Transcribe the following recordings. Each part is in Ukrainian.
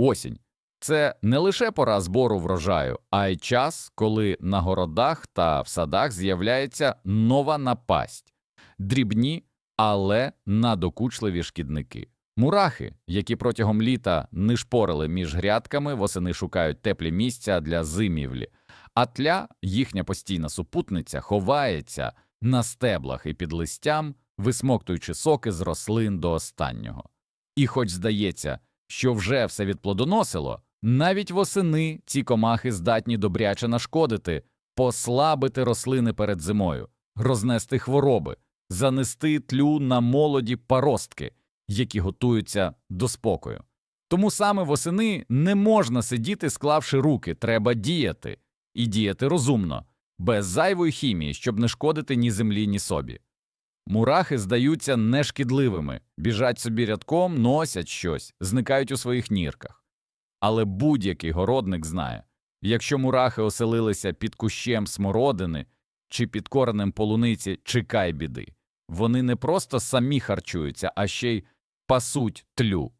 Осінь це не лише пора збору врожаю, а й час, коли на городах та в садах з'являється нова напасть дрібні, але надокучливі шкідники. Мурахи, які протягом літа нишпорили між грядками, восени шукають теплі місця для зимівлі, а тля, їхня постійна супутниця, ховається на стеблах і під листям, висмоктуючи соки з рослин до останнього. І хоч здається, що вже все відплодоносило, навіть восени ці комахи здатні добряче нашкодити, послабити рослини перед зимою, рознести хвороби, занести тлю на молоді паростки, які готуються до спокою. Тому саме восени не можна сидіти, склавши руки, треба діяти, і діяти розумно, без зайвої хімії, щоб не шкодити ні землі, ні собі. Мурахи здаються нешкідливими, біжать собі рядком, носять щось, зникають у своїх нірках. Але будь-який городник знає, якщо мурахи оселилися під кущем смородини чи під коренем полуниці, чекай біди. Вони не просто самі харчуються, а ще й пасуть тлю.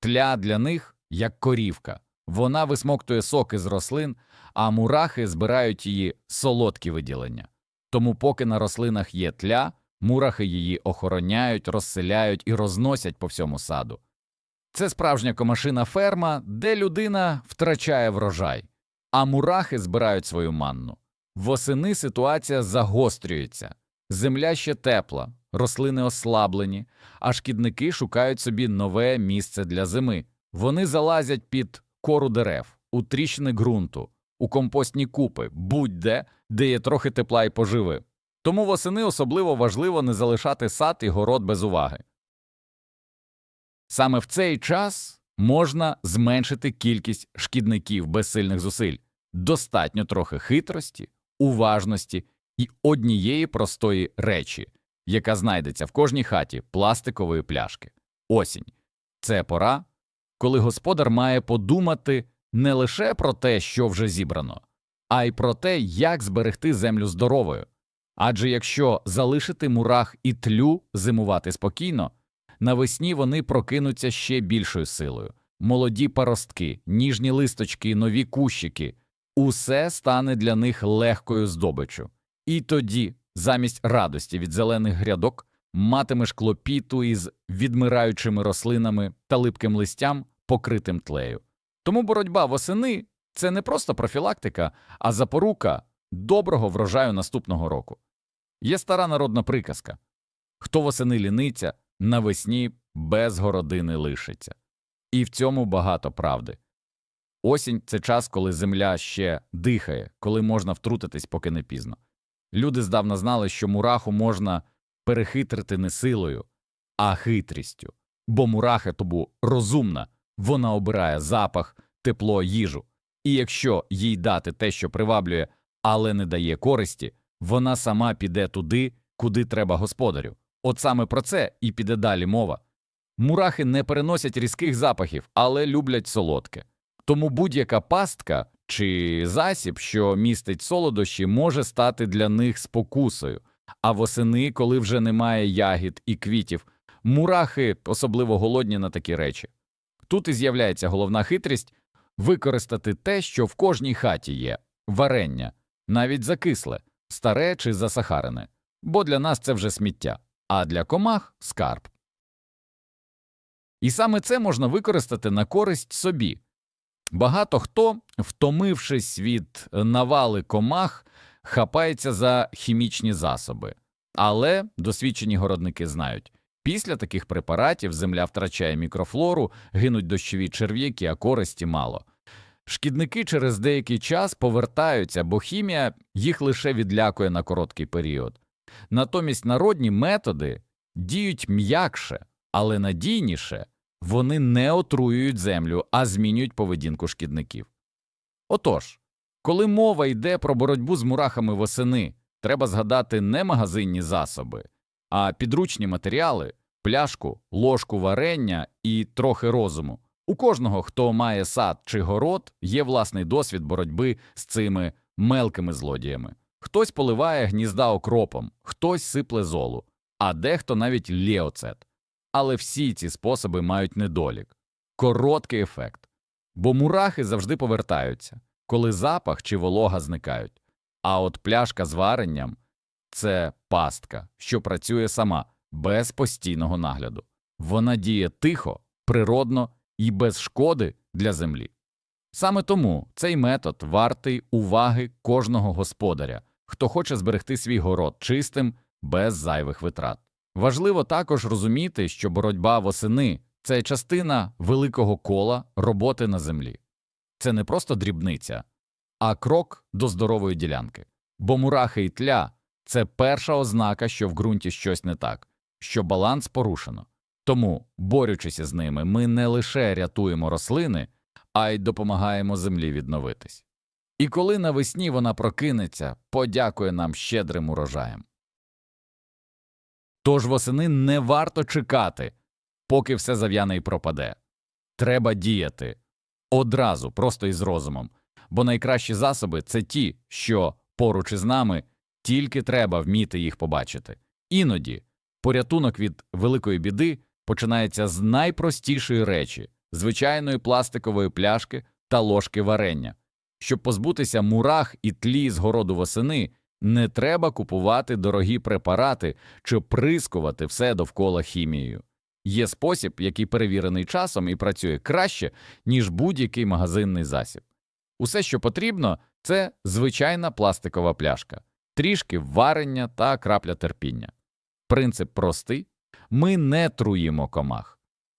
Тля для них як корівка. Вона висмоктує соки з рослин, а мурахи збирають її солодкі виділення. Тому, поки на рослинах є тля, мурахи її охороняють, розселяють і розносять по всьому саду. Це справжня комашина ферма, де людина втрачає врожай, а мурахи збирають свою манну. Восени ситуація загострюється, земля ще тепла, рослини ослаблені, а шкідники шукають собі нове місце для зими. Вони залазять під кору дерев, у тріщини ґрунту, у компостні купи, будь-де, де є трохи тепла і поживи. Тому восени особливо важливо не залишати сад і город без уваги. Саме в цей час можна зменшити кількість шкідників без сильних зусиль. Достатньо трохи хитрості, уважності і однієї простої речі, яка знайдеться в кожній хаті пластикової пляшки. Осінь це пора, коли господар має подумати не лише про те, що вже зібрано, а й про те, як зберегти землю здоровою. Адже якщо залишити мурах і тлю зимувати спокійно, навесні вони прокинуться ще більшою силою. Молоді паростки, ніжні листочки, нові кущики усе стане для них легкою здобиччю. І тоді, замість радості від зелених грядок, матимеш клопіту із відмираючими рослинами та липким листям, покритим тлею. Тому боротьба восени це не просто профілактика, а запорука доброго врожаю наступного року. Є стара народна приказка хто восени ліниться, навесні без городини лишиться. І в цьому багато правди. Осінь це час, коли земля ще дихає, коли можна втрутитись, поки не пізно. Люди здавна знали, що мураху можна перехитрити не силою, а хитрістю, бо мураха тобу розумна, вона обирає запах, тепло, їжу, і якщо їй дати те, що приваблює, але не дає користі, вона сама піде туди, куди треба господарю. От саме про це і піде далі мова. Мурахи не переносять різких запахів, але люблять солодке. Тому будь-яка пастка чи засіб, що містить солодощі, може стати для них спокусою. А восени, коли вже немає ягід і квітів, мурахи особливо голодні на такі речі. Тут і з'являється головна хитрість використати те, що в кожній хаті є варення, навіть закисле, старе чи засахарене, бо для нас це вже сміття, а для комах скарб. І саме це можна використати на користь собі. Багато хто, втомившись від навали комах, хапається за хімічні засоби, але досвідчені городники знають, після таких препаратів земля втрачає мікрофлору, гинуть дощові черв'яки, а користі мало. Шкідники через деякий час повертаються, бо хімія їх лише відлякує на короткий період. Натомість народні методи діють м'якше, але надійніше вони не отруюють землю, а змінюють поведінку шкідників. Отож, коли мова йде про боротьбу з мурахами восени, треба згадати не магазинні засоби, а підручні матеріали, пляшку, ложку варення і трохи розуму. У кожного, хто має сад чи город, є власний досвід боротьби з цими мелкими злодіями. Хтось поливає гнізда окропом, хтось сипле золу, а дехто навіть лєоцет. Але всі ці способи мають недолік короткий ефект. бо мурахи завжди повертаються, коли запах чи волога зникають. А от пляшка з варенням це пастка, що працює сама, без постійного нагляду. Вона діє тихо, природно і без шкоди для землі. Саме тому цей метод вартий уваги кожного господаря, хто хоче зберегти свій город чистим без зайвих витрат. Важливо також розуміти, що боротьба восени це частина великого кола роботи на землі. Це не просто дрібниця, а крок до здорової ділянки. Бо мурахи і тля це перша ознака, що в ґрунті щось не так, що баланс порушено. Тому, борючись із ними, ми не лише рятуємо рослини, а й допомагаємо землі відновитись. І коли навесні вона прокинеться, подякує нам щедрим урожаєм. Тож восени не варто чекати, поки все зав'яне і пропаде. Треба діяти одразу, просто із розумом, бо найкращі засоби це ті, що поруч із нами, тільки треба вміти їх побачити. Іноді порятунок від великої біди починається з найпростішої речі звичайної пластикової пляшки та ложки варення. Щоб позбутися мурах і тлі з городу восени, не треба купувати дорогі препарати чи прискувати все довкола хімією. Є спосіб, який перевірений часом і працює краще, ніж будь-який магазинний засіб. Усе, що потрібно, це звичайна пластикова пляшка, трішки варення та крапля терпіння. Принцип простий ми не труїмо комах,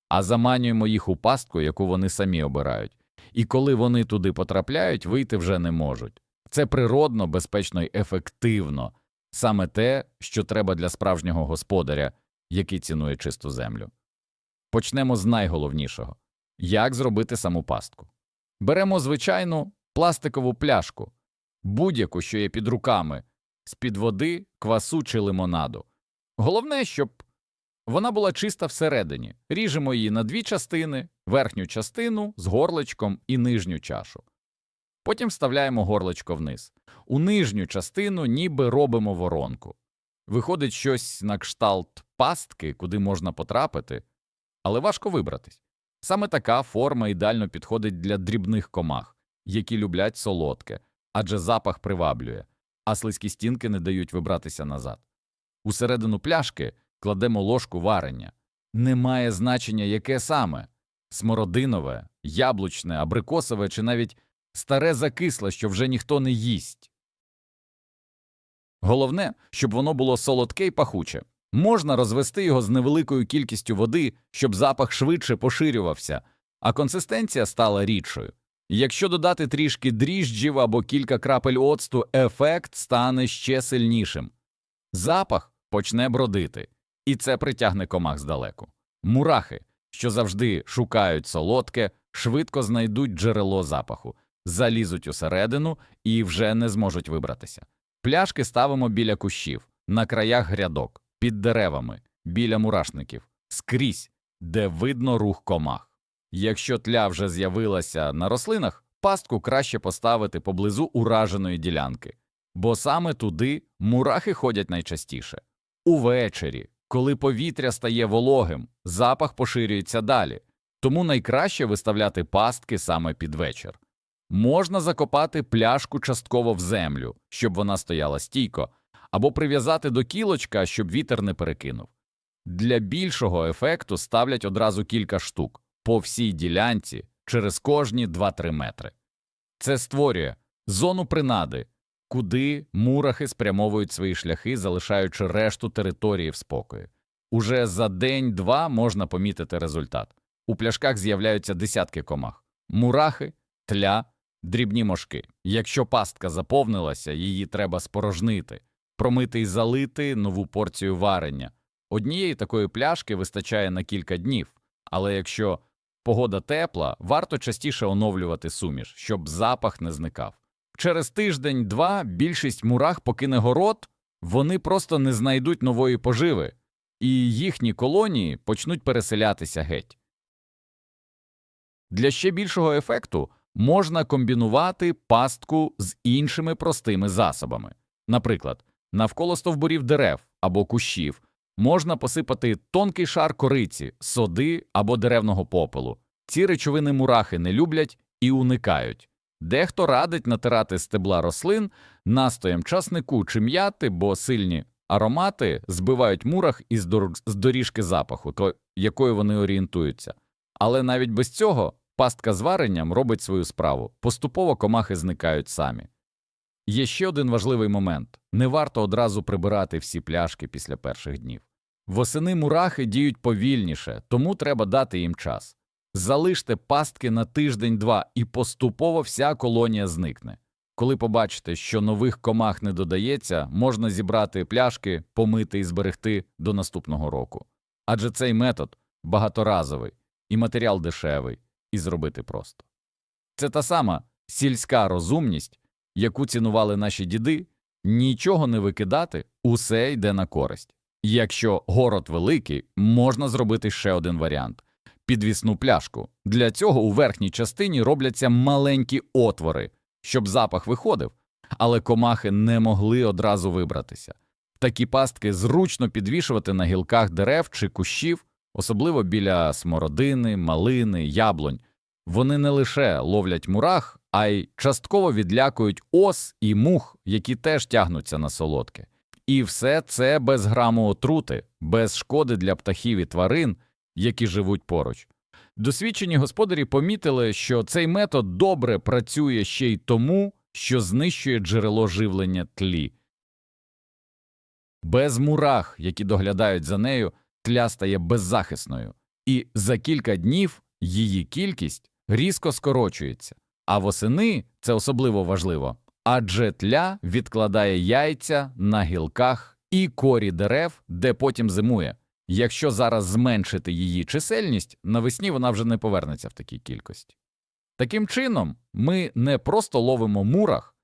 а заманюємо їх у пастку, яку вони самі обирають, і коли вони туди потрапляють, вийти вже не можуть. Це природно, безпечно і ефективно, саме те, що треба для справжнього господаря, який цінує чисту землю. Почнемо з найголовнішого як зробити саму пастку. Беремо звичайну пластикову пляшку, будь-яку, що є під руками, з-під води, квасу чи лимонаду. Головне, щоб вона була чиста всередині. Ріжемо її на дві частини, верхню частину з горличком і нижню чашу. Потім вставляємо горличко вниз. У нижню частину ніби робимо воронку. Виходить щось на кшталт пастки, куди можна потрапити, але важко вибратись. Саме така форма ідеально підходить для дрібних комах, які люблять солодке, адже запах приваблює, а слизькі стінки не дають вибратися назад. Усередину пляшки кладемо ложку варення. Немає значення, яке саме смородинове, яблучне, абрикосове чи навіть старе закисле, що вже ніхто не їсть. Головне, щоб воно було солодке й пахуче. Можна розвести його з невеликою кількістю води, щоб запах швидше поширювався, а консистенція стала рідшою. Якщо додати трішки дріжджів або кілька крапель оцту, ефект стане ще сильнішим. Запах почне бродити, і це притягне комах здалеку. Мурахи, що завжди шукають солодке, швидко знайдуть джерело запаху, залізуть усередину і вже не зможуть вибратися. Пляшки ставимо біля кущів, на краях грядок, під деревами, біля мурашників, скрізь, де видно рух комах. Якщо тля вже з'явилася на рослинах, пастку краще поставити поблизу ураженої ділянки, бо саме туди мурахи ходять найчастіше. Увечері, коли повітря стає вологим, запах поширюється далі, тому найкраще виставляти пастки саме під вечір. Можна закопати пляшку частково в землю, щоб вона стояла стійко, або прив'язати до кілочка, щоб вітер не перекинув. Для більшого ефекту ставлять одразу кілька штук по всій ділянці через кожні 2-3 метри. Це створює зону принади, куди мурахи спрямовують свої шляхи, залишаючи решту території в спокої. Уже за день-два можна помітити результат. У пляшках з'являються десятки комах, мурахи, тля, дрібні мошки. Якщо пастка заповнилася, її треба спорожнити, промити і залити нову порцію варення. Однієї такої пляшки вистачає на кілька днів, але якщо погода тепла, варто частіше оновлювати суміш, щоб запах не зникав. Через тиждень-два більшість мурах покине город, вони просто не знайдуть нової поживи, і їхні колонії почнуть переселятися геть. Для ще більшого ефекту можна комбінувати пастку з іншими простими засобами. Наприклад, навколо стовбурів дерев або кущів можна посипати тонкий шар кориці, соди або деревного попелу. Ці речовини мурахи не люблять і уникають. Дехто радить натирати стебла рослин настоєм часнику чи м'яти, бо сильні аромати збивають мурах із доріжки запаху, то якою вони орієнтуються. Але навіть без цього пастка з варенням робить свою справу. Поступово комахи зникають самі. Є ще один важливий момент не варто одразу прибирати всі пляшки після перших днів. Восени мурахи діють повільніше, тому треба дати їм час. Залиште пастки на тиждень-два, і поступово вся колонія зникне. Коли побачите, що нових комах не додається, можна зібрати пляшки, помити і зберегти до наступного року. Адже цей метод багаторазовий, і матеріал дешевий, і зробити просто. Це та сама сільська розумність, яку цінували наші діди, нічого не викидати, усе йде на користь. Якщо город великий, можна зробити ще один варіант підвісну пляшку. Для цього у верхній частині робляться маленькі отвори, щоб запах виходив, але комахи не могли одразу вибратися. Такі пастки зручно підвішувати на гілках дерев чи кущів, особливо біля смородини, малини, яблунь. Вони не лише ловлять мурах, а й частково відлякують ос і мух, які теж тягнуться на солодке. І все це без граму отрути, без шкоди для птахів і тварин, які живуть поруч. Досвідчені господарі помітили, що цей метод добре працює ще й тому, що знищує джерело живлення тлі. Без мурах, які доглядають за нею, тля стає беззахисною, і за кілька днів її кількість різко скорочується. А восени це особливо важливо, адже тля відкладає яйця на гілках і корі дерев, де потім зимує. Якщо зараз зменшити її чисельність, навесні вона вже не повернеться в такій кількості. Таким чином, ми не просто ловимо мурах,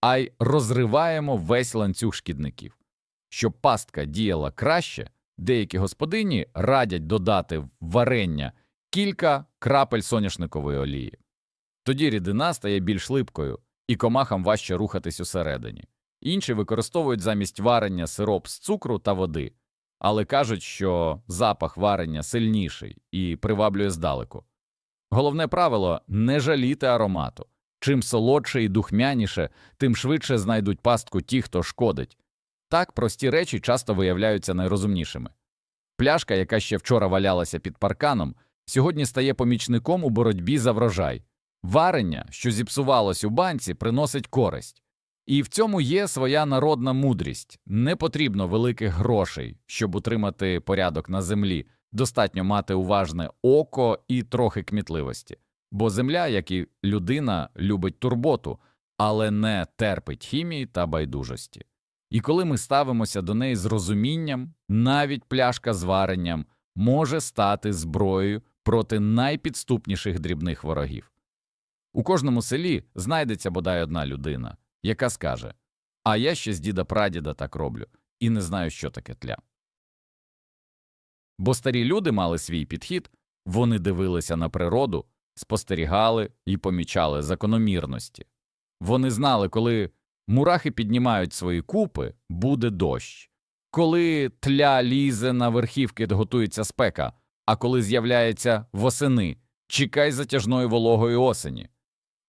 а й розриваємо весь ланцюг шкідників. Щоб пастка діяла краще, деякі господині радять додати в варення кілька крапель соняшникової олії. Тоді рідина стає більш липкою, і комахам важче рухатись усередині. Інші використовують замість варення сироп з цукру та води, але кажуть, що запах варення сильніший і приваблює здалеку. Головне правило не жаліти аромату. Чим солодше і духмяніше, тим швидше знайдуть пастку ті, хто шкодить. Так прості речі часто виявляються найрозумнішими. Пляшка, яка ще вчора валялася під парканом, сьогодні стає помічником у боротьбі за врожай. Варення, що зіпсувалось у банці, приносить користь. І в цьому є своя народна мудрість. Не потрібно великих грошей, щоб утримати порядок на землі. Достатньо мати уважне око і трохи кмітливості. Бо земля, як і людина, любить турботу, але не терпить хімії та байдужості. І коли ми ставимося до неї з розумінням, навіть пляшка з варенням може стати зброєю проти найпідступніших дрібних ворогів. У кожному селі знайдеться бодай одна людина, яка скаже А я ще з діда прадіда так роблю, і не знаю, що таке тля. Бо старі люди мали свій підхід, вони дивилися на природу, спостерігали і помічали закономірності. Вони знали, коли мурахи піднімають свої купи, буде дощ, коли тля лізе на верхівки, готується спека, а коли з'являється восени, чекай затяжної вологої осені.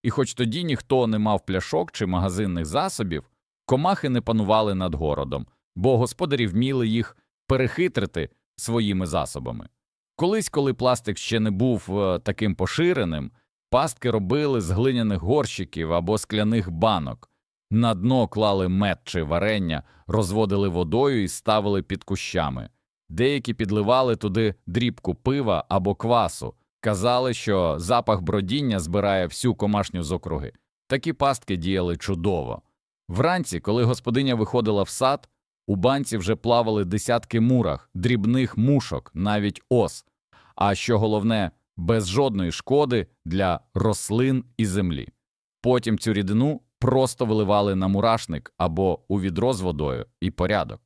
І хоч тоді ніхто не мав пляшок чи магазинних засобів, комахи не панували над городом, бо господарі вміли їх перехитрити своїми засобами. Колись, коли пластик ще не був е, таким поширеним, пастки робили з глиняних горщиків або скляних банок, на дно клали мед чи варення, розводили водою і ставили під кущами. Деякі підливали туди дрібку пива або квасу, казали, що запах бродіння збирає всю комашню з округи. Такі пастки діяли чудово. Вранці, коли господиня виходила в сад, у банці вже плавали десятки мурах, дрібних мушок, навіть ос, а що головне, без жодної шкоди для рослин і землі. Потім цю рідину просто виливали на мурашник або у відро з водою і порядок.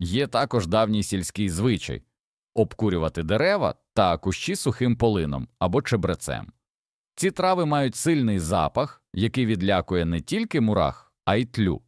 Є також давній сільський звичай обкурювати дерева та кущі сухим полином або чебрецем. Ці трави мають сильний запах, який відлякує не тільки мурах, а й тлю.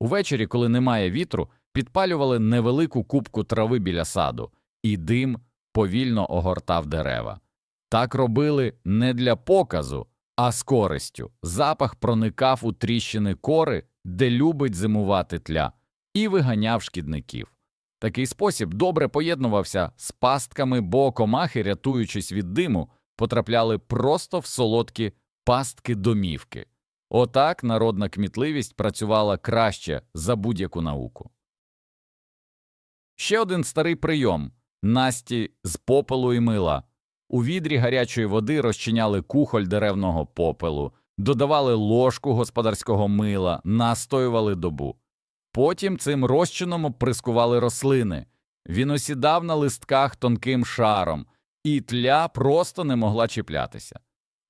Увечері, коли немає вітру, підпалювали невелику кубку трави біля саду, і дим повільно огортав дерева. Так робили не для показу, а з користю. Запах проникав у тріщини кори, де любить зимувати тля, і виганяв шкідників. Такий спосіб добре поєднувався з пастками, бо комахи, рятуючись від диму, потрапляли просто в солодкі пастки домівки. Отак народна кмітливість працювала краще за будь-яку науку. Ще один старий прийом Насті з попелу і мила. У відрі гарячої води розчиняли кухоль деревного попелу, додавали ложку господарського мила, настоювали добу. Потім цим розчином оприскували рослини. Він осідав на листках тонким шаром, і тля просто не могла чіплятися.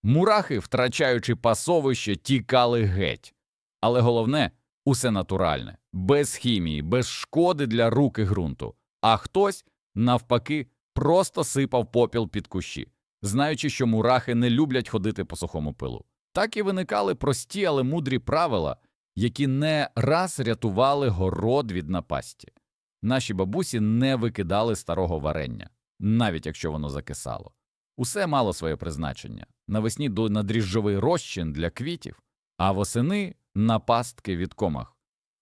Мурахи, втрачаючи пасовище, тікали геть. Але головне усе натуральне, без хімії, без шкоди для рук і ґрунту. А хтось, навпаки, просто сипав попіл під кущі, знаючи, що мурахи не люблять ходити по сухому пилу. Так і виникали прості, але мудрі правила, які не раз рятували город від напасті. Наші бабусі не викидали старого варення, навіть якщо воно закисало. Усе мало своє призначення навесні до надріжджовий розчин для квітів, а восени на пастки від комах.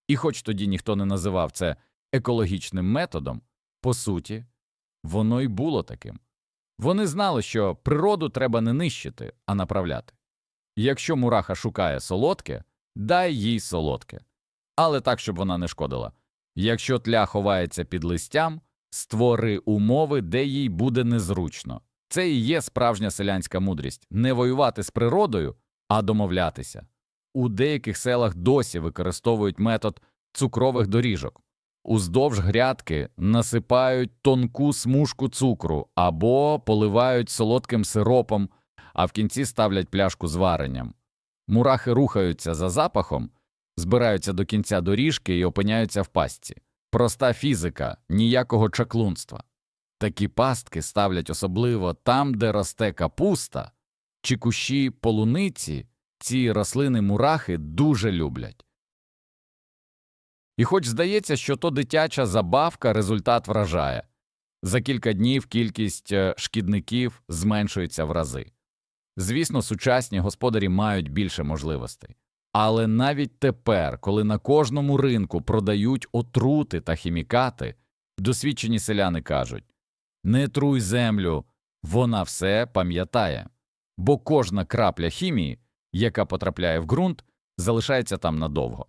І хоч тоді ніхто не називав це екологічним методом, по суті, воно й було таким. Вони знали, що природу треба не нищити, а направляти. Якщо мураха шукає солодке, дай їй солодке, але так, щоб вона не шкодила. Якщо тля ховається під листям, створи умови, де їй буде незручно. Це і є справжня селянська мудрість не воювати з природою, а домовлятися. У деяких селах досі використовують метод цукрових доріжок. Уздовж грядки насипають тонку смужку цукру або поливають солодким сиропом, а в кінці ставлять пляшку з варенням. Мурахи рухаються за запахом, збираються до кінця доріжки і опиняються в пастці. Проста фізика, ніякого чаклунства. Такі пастки ставлять особливо там, де росте капуста чи кущі полуниці, ці рослини мурахи дуже люблять. І хоч здається, що то дитяча забавка, результат вражає. За кілька днів кількість е, шкідників зменшується в рази. Звісно, сучасні господарі мають більше можливостей. Але навіть тепер, коли на кожному ринку продають отрути та хімікати, досвідчені селяни кажуть не труй землю, вона все пам'ятає, бо кожна крапля хімії, яка потрапляє в ґрунт, залишається там надовго.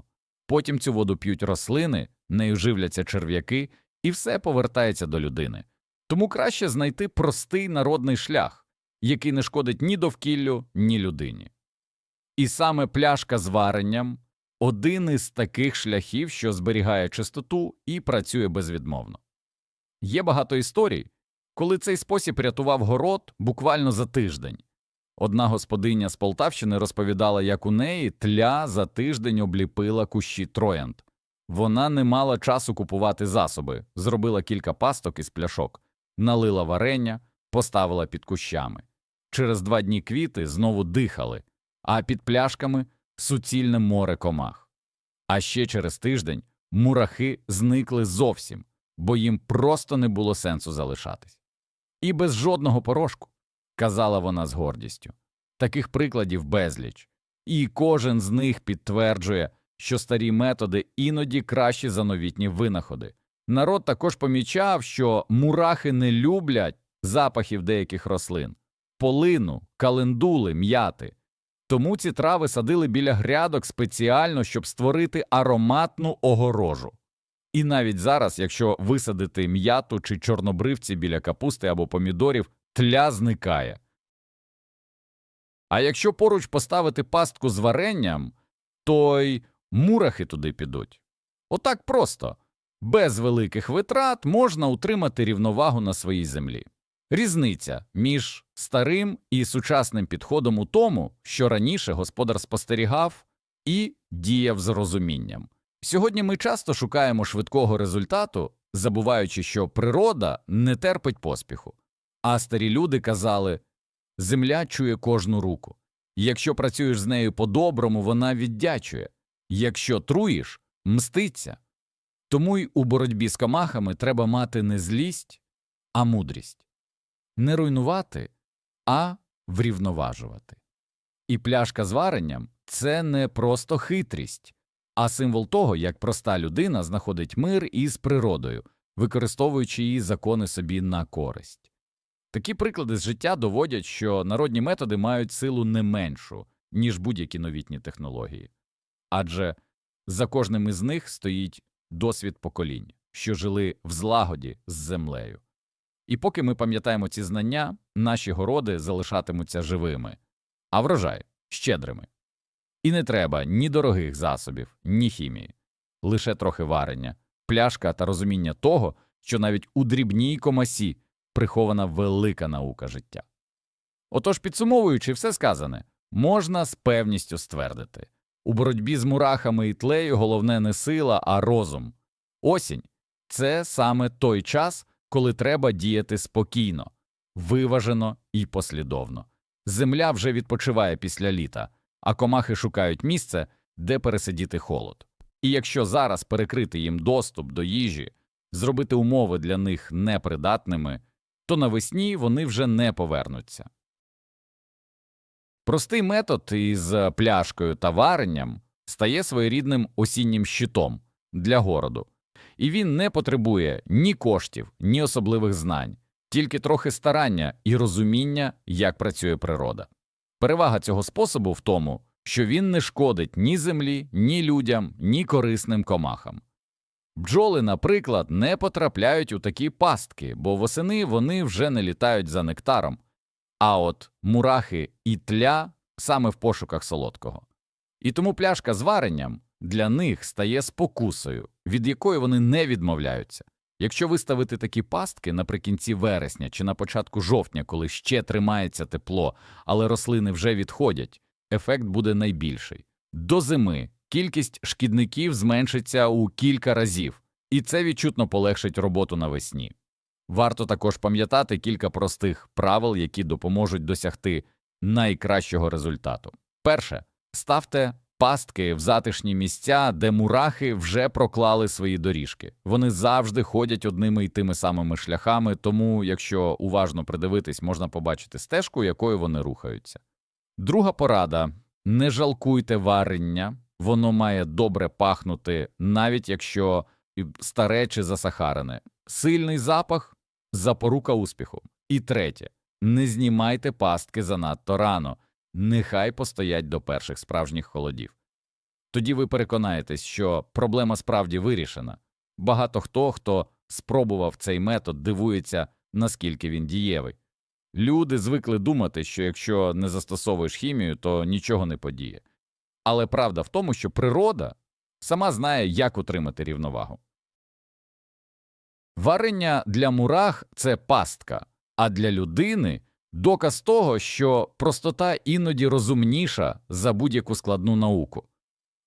Потім цю воду п'ють рослини, нею живляться черв'яки, і все повертається до людини. Тому краще знайти простий народний шлях, який не шкодить ні довкіллю, ні людині. І саме пляшка з варенням один із таких шляхів, що зберігає чистоту і працює безвідмовно. Є багато історій, коли цей спосіб рятував город буквально за тиждень. Одна господиня з Полтавщини розповідала, як у неї тля за тиждень обліпила кущі троянд. Вона не мала часу купувати засоби, зробила кілька пасток із пляшок, налила варення, поставила під кущами. Через два дні квіти знову дихали, а під пляшками суцільне море комах. А ще через тиждень мурахи зникли зовсім, бо їм просто не було сенсу залишатись. І без жодного порошку, казала вона з гордістю. Таких прикладів безліч, і кожен з них підтверджує, що старі методи іноді кращі за новітні винаходи. Народ також помічав, що мурахи не люблять запахів деяких рослин полину, календули, м'яти. Тому ці трави садили біля грядок спеціально, щоб створити ароматну огорожу. І навіть зараз, якщо висадити м'яту чи чорнобривці біля капусти або помідорів, тля зникає. А якщо поруч поставити пастку з варенням, то й мурахи туди підуть. Отак просто, без великих витрат можна утримати рівновагу на своїй землі. Різниця між старим і сучасним підходом у тому, що раніше господар спостерігав і діяв з розумінням. Сьогодні ми часто шукаємо швидкого результату, забуваючи, що природа не терпить поспіху. А старі люди казали земля чує кожну руку. Якщо працюєш з нею по-доброму, вона віддячує, якщо труїш, мститься. Тому й у боротьбі з комахами треба мати не злість, а мудрість не руйнувати, а врівноважувати. І пляшка з варенням це не просто хитрість, а символ того, як проста людина знаходить мир із природою, використовуючи її закони собі на користь. Такі приклади з життя доводять, що народні методи мають силу не меншу, ніж будь-які новітні технології. Адже за кожним із них стоїть досвід поколінь, що жили в злагоді з землею. І поки ми пам'ятаємо ці знання, наші городи залишатимуться живими, а врожай щедрими. І не треба ні дорогих засобів, ні хімії, лише трохи варення, пляшка та розуміння того, що навіть у дрібній комасі прихована велика наука життя. Отож, підсумовуючи все сказане, можна з певністю ствердити у боротьбі з мурахами і тлею головне не сила, а розум. Осінь це саме той час, коли треба діяти спокійно, виважено і послідовно. Земля вже відпочиває після літа, а комахи шукають місце, де пересидіти холод. І якщо зараз перекрити їм доступ до їжі, зробити умови для них непридатними, то навесні вони вже не повернуться. Простий метод із пляшкою та варенням стає своєрідним осіннім щитом для городу, і він не потребує ні коштів, ні особливих знань, тільки трохи старання і розуміння, як працює природа. Перевага цього способу в тому, що він не шкодить ні землі, ні людям, ні корисним комахам. Бджоли, наприклад, не потрапляють у такі пастки, бо восени вони вже не літають за нектаром, а от мурахи і тля саме в пошуках солодкого. І тому пляшка з варенням для них стає спокусою, від якої вони не відмовляються. Якщо виставити такі пастки наприкінці вересня чи на початку жовтня, коли ще тримається тепло, але рослини вже відходять, ефект буде найбільший. До зими кількість шкідників зменшиться у кілька разів, і це відчутно полегшить роботу навесні. Варто також пам'ятати кілька простих правил, які допоможуть досягти найкращого результату. Перше, ставте пастки в затишні місця, де мурахи вже проклали свої доріжки. Вони завжди ходять одними й тими самими шляхами, тому, якщо уважно придивитись, можна побачити стежку, якою вони рухаються. Друга порада не жалкуйте варення, воно має добре пахнути, навіть якщо старе чи засахарене. Сильний запах запорука успіху. І третє не знімайте пастки занадто рано, нехай постоять до перших справжніх холодів. Тоді ви переконаєтесь, що проблема справді вирішена. Багато хто, хто спробував цей метод, дивується, наскільки він дієвий. Люди звикли думати, що якщо не застосовуєш хімію, то нічого не подіє. Але правда в тому, що природа сама знає, як утримати рівновагу. Варення для мурах це пастка, а для людини доказ того, що простота іноді розумніша за будь-яку складну науку.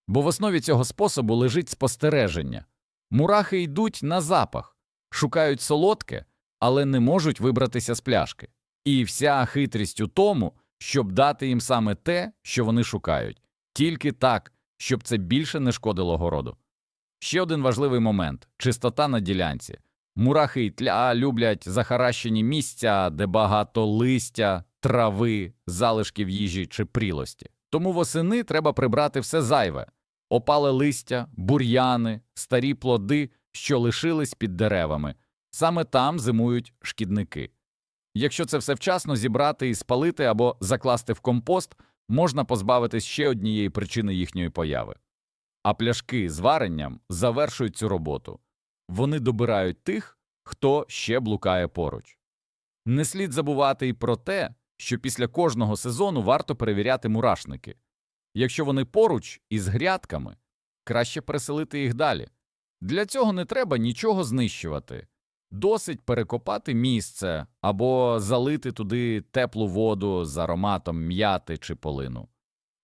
Бо в основі цього способу лежить спостереження мурахи йдуть на запах, шукають солодке, але не можуть вибратися з пляшки. І вся хитрість у тому, щоб дати їм саме те, що вони шукають, тільки так, щоб це більше не шкодило городу. Ще один важливий момент чистота на ділянці. Мурахи й тля люблять захаращені місця, де багато листя, трави, залишків їжі чи прілості. Тому восени треба прибрати все зайве опале листя, бур'яни, старі плоди, що лишились під деревами. Саме там зимують шкідники. Якщо це все вчасно зібрати і спалити або закласти в компост, можна позбавитись ще однієї причини їхньої появи. А пляшки з варенням завершують цю роботу вони добирають тих, хто ще блукає поруч. Не слід забувати й про те, що після кожного сезону варто перевіряти мурашники. Якщо вони поруч із грядками, краще переселити їх далі. Для цього не треба нічого знищувати, досить перекопати місце або залити туди теплу воду з ароматом м'яти чи полину.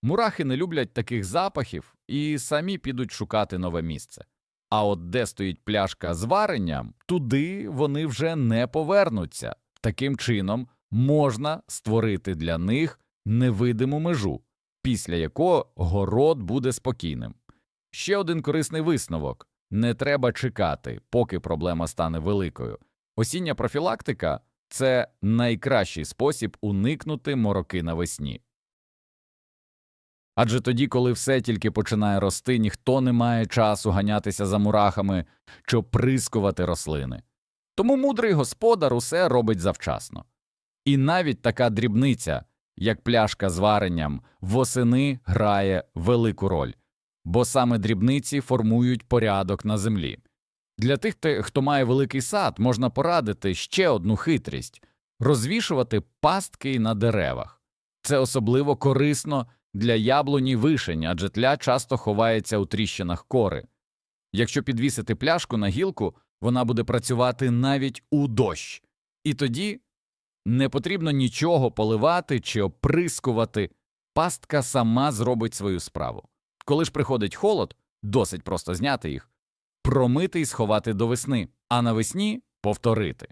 Мурахи не люблять таких запахів і самі підуть шукати нове місце. А от де стоїть пляшка з варенням, туди вони вже не повернуться. Таким чином можна створити для них невидиму межу, після якого город буде спокійним. Ще один корисний висновок не треба чекати, поки проблема стане великою. Осіння профілактика це найкращий спосіб уникнути мороки навесні. Адже тоді, коли все тільки починає рости, ніхто не має часу ганятися за мурахами чи оприскувати рослини. Тому мудрий господар усе робить завчасно. І навіть така дрібниця, як пляшка з варенням, восени грає велику роль, бо саме дрібниці формують порядок на землі. Для тих, хто має великий сад, можна порадити ще одну хитрість розвішувати пастки на деревах. Це особливо корисно для яблуні вишень, адже тля часто ховається у тріщинах кори. Якщо підвісити пляшку на гілку, вона буде працювати навіть у дощ, і тоді не потрібно нічого поливати чи оприскувати, пастка сама зробить свою справу. Коли ж приходить холод, досить просто зняти їх, промити і сховати до весни, а навесні повторити.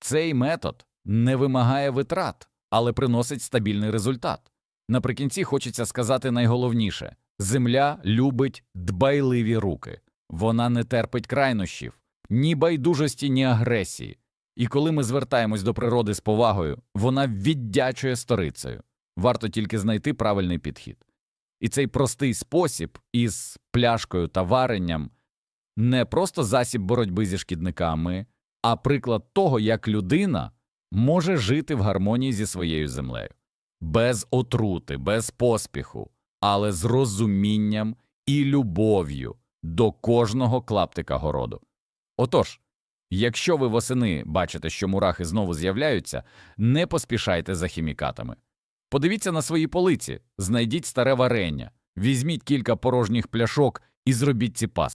Цей метод не вимагає витрат, але приносить стабільний результат. Наприкінці хочеться сказати найголовніше земля любить дбайливі руки, вона не терпить крайнощів, ні байдужості, ні агресії. І коли ми звертаємось до природи з повагою, вона віддячує сторицею. Варто тільки знайти правильний підхід. І цей простий спосіб із пляшкою та варенням не просто засіб боротьби зі шкідниками, а приклад того, як людина може жити в гармонії зі своєю землею, без отрути, без поспіху, але з розумінням і любов'ю до кожного клаптика городу. Отож, якщо ви восени бачите, що мурахи знову з'являються, не поспішайте за хімікатами. Подивіться на свої полиці, знайдіть старе варення, візьміть кілька порожніх пляшок і зробіть ці пас.